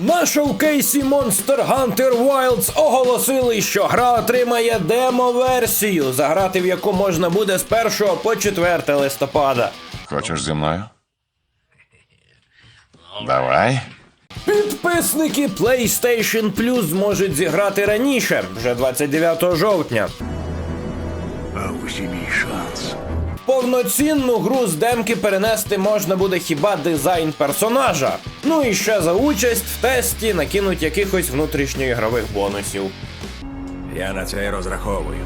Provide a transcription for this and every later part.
На шоукейсі Monster Hunter Wilds оголосили, що гра отримає демо-версію, заграти в яку можна буде з 1 по 4 листопада. Хочеш зі мною? Давай. Підписники PlayStation Plus зможуть зіграти раніше, вже 29 жовтня. А ось і мій шанс. Повноцінну гру з демки перенести можна буде хіба дизайн персонажа. Ну і ще за участь в тесті накинуть якихось внутрішньоігрових бонусів. Я на це й розраховую.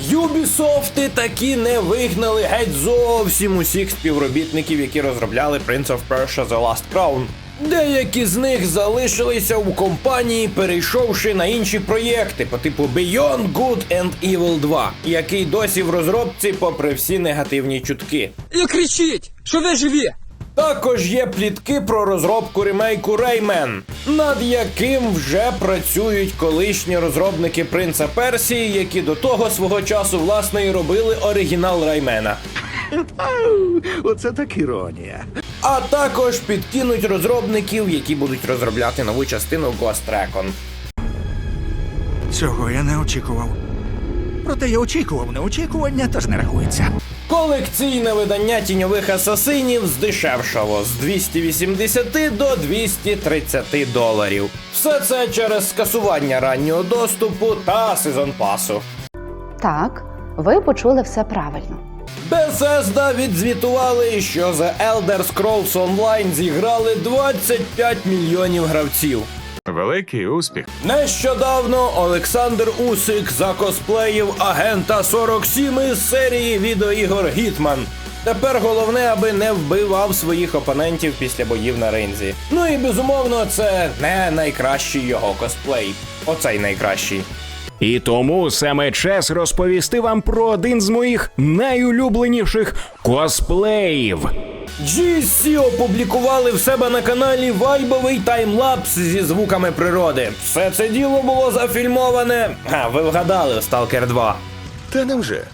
Юбісофти таки не вигнали геть зовсім усіх співробітників, які розробляли Prince of Persia The Last Crown. Деякі з них залишилися у компанії, перейшовши на інші проєкти по типу Beyond Good and Evil 2, який досі в розробці, попри всі негативні чутки. І кричіть, що ви живі! Також є плітки про розробку ремейку Rayman, над яким вже працюють колишні розробники Принца Персії, які до того свого часу власне і робили оригінал Раймена. Оце так іронія. А також підкинуть розробників, які будуть розробляти нову частину Ghost Recon. Цього я не очікував. Проте я очікував неочікування, тож не рахується. Колекційне видання тіньових асасинів здешевшало з 280 до 230 доларів. Все це через скасування раннього доступу та сезон пасу. Так, ви почули все правильно. Bethesda відзвітували, що за Elder Scrolls Online зіграли 25 мільйонів гравців. Великий успіх. Нещодавно Олександр Усик закосплеїв агента 47 із серії відеоігор Гітман. Тепер головне, аби не вбивав своїх опонентів після боїв на ринзі. Ну і безумовно, це не найкращий його косплей. Оцей найкращий. І тому саме час розповісти вам про один з моїх найулюбленіших косплеїв. GSC опублікували в себе на каналі вайбовий таймлапс зі звуками природи. Все це діло було зафільмоване. А, ви вгадали, Stalker 2. Та невже?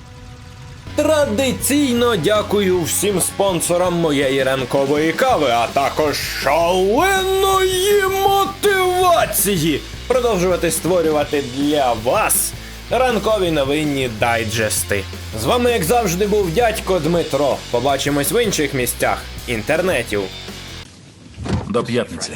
Традиційно дякую всім спонсорам моєї ранкової кави, а також шаленої мотивації продовжувати створювати для вас ранкові новинні дайджести. З вами, як завжди, був дядько Дмитро. Побачимось в інших місцях інтернетів. До п'ятниці.